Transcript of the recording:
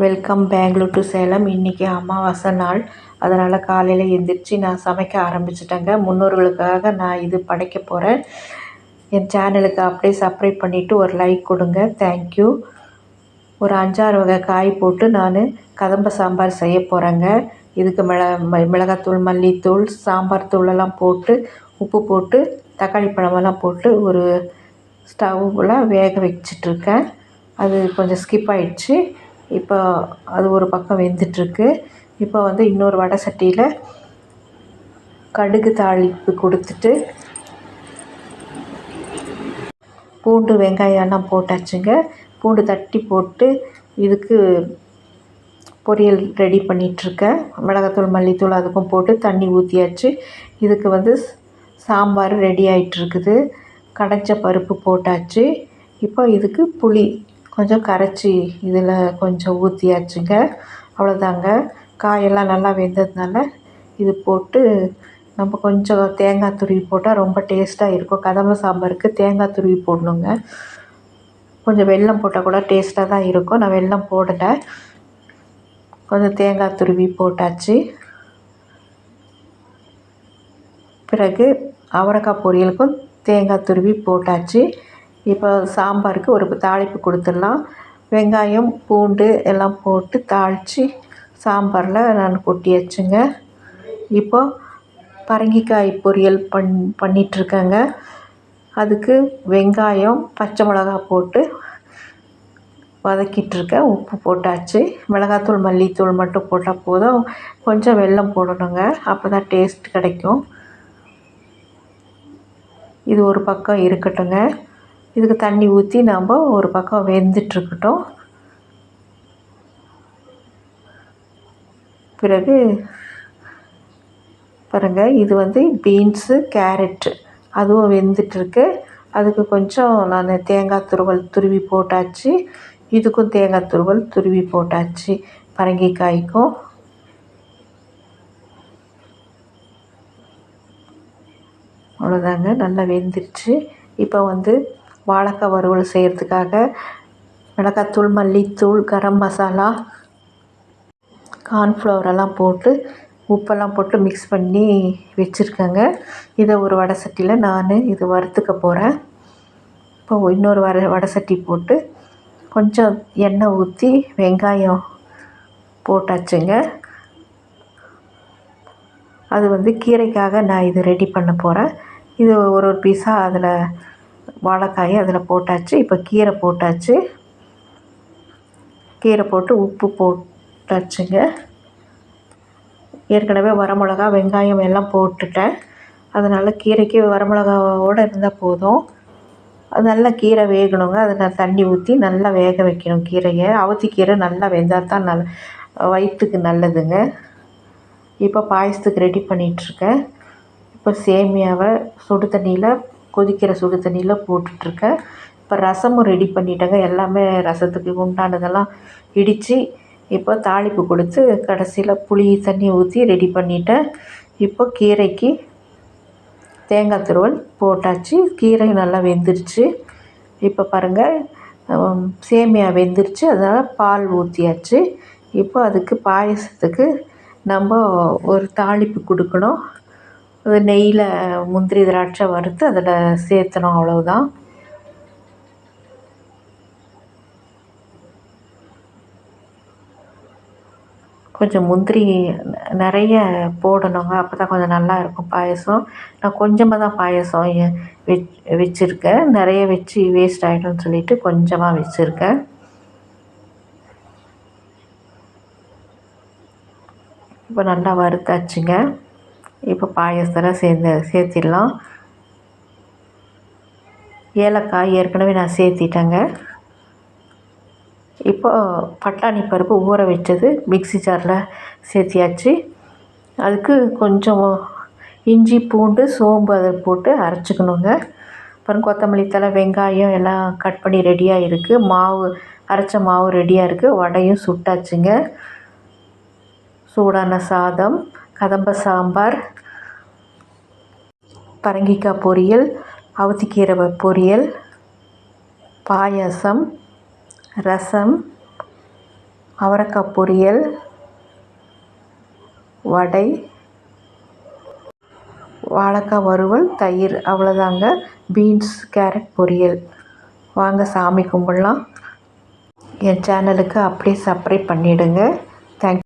Welcome Bangalore to Salem இன்றைக்கி அமாவாசை நாள். அதனால் காலையில் எழுந்திரிச்சி நான் சமைக்க ஆரம்பிச்சிட்டேங்க. முன்னோர்களுக்காக நான் இது படைக்க போகிறேன் என் சேனலுக்கு அப்படியே சப்ஸ்கிரைப் பண்ணிவிட்டு ஒரு லைக் கொடுங்க. தேங்க்யூ ஒரு அஞ்சாறு வகை காய் போட்டு நான் கதம்ப சாம்பார் செய்ய போகிறேங்க இதுக்கு மிள மிளகாத்தூள் மல்லித்தூள் சாம்பார் தூளெல்லாம் போட்டு உப்பு போட்டு தக்காளி பழமெல்லாம் போட்டு ஒரு ஸ்டவ்வில் வேக வச்சிட்ருக்கேன் அது கொஞ்சம் ஸ்கிப் ஆகிடுச்சி இப்போ அது ஒரு பக்கம் வெந்துட்டுருக்கு. இப்போ வந்து இன்னொரு வடை சட்டியில் கடுகு தாளிப்பு கொடுத்துட்டு பூண்டு வெங்காயம்லாம் போட்டாச்சுங்க. பூண்டு தட்டி போட்டு இதுக்கு பொரியல் ரெடி பண்ணிகிட்ருக்கேன் மிளகாத்தூள் மல்லித்தூள் அதுக்கும் போட்டு தண்ணி ஊற்றியாச்சு இதுக்கு வந்து சாம்பார் ரெடி ஆகிட்டுருக்குது கடைஞ்ச பருப்பு போட்டாச்சு. இப்போ இதுக்கு புளி கொஞ்சம் கரைச்சி இதில் கொஞ்சம் ஊற்றியாச்சுங்க அவ்வளோதாங்க. காயெல்லாம் நல்லா வெந்ததுனால இது போட்டு நம்ம கொஞ்சம் தேங்காய் துருவி போட்டால் ரொம்ப டேஸ்ட்டாக இருக்கும். கதம்ப சாம்பாருக்கு தேங்காய் துருவி போடணுங்க. கொஞ்சம் வெல்லம் போட்டால் கூட டேஸ்ட்டாக தான் இருக்கும். நான் வெல்லம் போடலை. கொஞ்சம் தேங்காய் துருவி போட்டாச்சு. பிறகு அவரைக்காய் பொரியலுக்கும் தேங்காய் துருவி போட்டாச்சு. இப்போ சாம்பாருக்கு ஒரு தாளிப்பு கொடுத்துடலாம். வெங்காயம் பூண்டு எல்லாம் போட்டு தாளித்து சாம்பாரில் நான் கொட்டியாச்சுங்க இப்போது பரங்கிக்காய் பொரியல் பண் பண்ணிகிட்ருக்கேங்க அதுக்கு வெங்காயம் பச்சை மிளகா போட்டு வதக்கிட்டுருக்கேன். உப்பு போட்டாச்சு. மிளகாத்தூள் மல்லித்தூள் மட்டும் போட்டால் போதும். கொஞ்சம் வெல்லம் போடணுங்க. அப்போ தான் டேஸ்ட் கிடைக்கும். இது ஒரு பக்கம் இருக்கட்டுங்க. இதுக்கு தண்ணி ஊற்றி நாம் ஒரு பக்கம் வெந்துட்டுருக்கட்டும். பிறகு பாருங்கள் இது வந்து பீன்ஸு கேரட்டு அதுவும் வெந்துட்டுருக்கு. அதுக்கு கொஞ்சம் நான் தேங்காய் துருவல் துருவி போட்டாச்சு. இதுக்கும் தேங்காய் துருவல் துருவி போட்டாச்சு. பரங்கிக்காய்க்கும். அவ்வளோதாங்க நல்லா வெந்துருச்சு. இப்போ வந்து வாழைக்காய் வறுவல் செய்கிறதுக்காக மிளகாத்தூள் மல்லித்தூள் கரம் மசாலா கார்ன்ஃப்ளவரெல்லாம் போட்டு உப்பெல்லாம் போட்டு மிக்ஸ் பண்ணி வச்சுருக்கேங்க. இதை ஒரு வடை சட்டியில் நான் இது வறுத்துக்க போகிறேன் இப்போ இன்னொரு வர வடை சட்டி போட்டு கொஞ்சம் எண்ணெய் ஊற்றி வெங்காயம் போட்டாச்சுங்க. அது வந்து கீரைக்காக நான் இது ரெடி பண்ண போகிறேன் இது ஒரு ஒரு பீஸாக அதில் வாழைக்காயை அதில் போட்டாச்சு. இப்போ கீரை போட்டாச்சு. கீரை போட்டு உப்பு போட்டாச்சுங்க. ஏற்கனவே வரமிளகா வெங்காயம் எல்லாம் போட்டுட்டேன். அதனால் கீரைக்கு வரமிளகாவோடு இருந்தால் போதும். அது நல்லா கீரை வேகணுங்க. அதை நான் தண்ணி ஊற்றி நல்லா வேக வைக்கணும் கீரையை. அவத்தி கீரை நல்லா வெந்தால் தான் நல் வயிற்றுக்கு நல்லதுங்க. இப்போ பாயசத்துக்கு ரெடி பண்ணிகிட்ருக்கேன் இப்போ சேமியாவை சுடு தண்ணியில் கொதிக்கிற சுடு தண்ணியில் போட்டுட்ருக்கேன் இப்போ ரசமும் ரெடி பண்ணிட்டேங்க. எல்லாமே ரசத்துக்கு உண்டானதெல்லாம் இடித்து இப்போ தாளிப்பு கொடுத்து கடைசியில் புளி தண்ணி ஊற்றி ரெடி பண்ணிட்டேன். இப்போ கீரைக்கு தேங்காய் துருவல் போட்டாச்சு. கீரை நல்லா வெந்துருச்சு. இப்போ பாருங்கள் சேமியா வெந்துருச்சு. அதனால் பால் ஊற்றியாச்சு இப்போ அதுக்கு பாயசத்துக்கு நம்ம ஒரு தாளிப்பு கொடுக்கணும். அது நெய்யில் முந்திரி திராட்சை வறுத்து அதில் சேர்த்தணும் அவ்வளவுதான். கொஞ்சம் முந்திரி நிறைய போடணுங்க. அப்போ தான் கொஞ்சம் நல்லா இருக்கும் பாயசம். நான் கொஞ்சமாக தான் பாயசம் வெச் வச்சுருக்கேன். நிறைய வச்சு வேஸ்ட் ஆகிடும்னு சொல்லிட்டு கொஞ்சமாக வச்சுருக்கேன். இப்போ நல்லா வறுத்தாச்சுங்க. இப்போ பாயசத்தில் சேர்ந்து சேர்த்திடலாம். ஏலக்காய் ஏற்கனவே நான் சேர்த்திட்டேங்க. இப்போ பட்டாணி பருப்பு ஊற வச்சது மிக்ஸி ஜாரில் சேர்த்தியாச்சு. அதுக்கு கொஞ்சம் இஞ்சி பூண்டு சோம்பு அதை போட்டு அரைச்சிக்கணுங்க. அப்புறம் கொத்தமல்லி தழை வெங்காயம் எல்லாம் கட் பண்ணி ரெடியாக இருக்குது மாவு அரைச்ச மாவு ரெடியாக இருக்குது வடையும் சுட்டாச்சுங்க. சூடான சாதம். கதம்ப சாம்பார் பரங்கிக்காய் பொரியல் அவத்திக்கீரை பொரியல் பாயாசம் ரசம் அவரக்காய் பொரியல் வடை வாழைக்காய் வறுவல் தயிர் அவ்வளோதாங்க பீன்ஸ் கேரட் பொரியல். வாங்க சாமி கும்பிடலாம். என் சேனலுக்கு அப்படியே சப்ஸ்கிரைப் பண்ணிவிடுங்க தேங்க்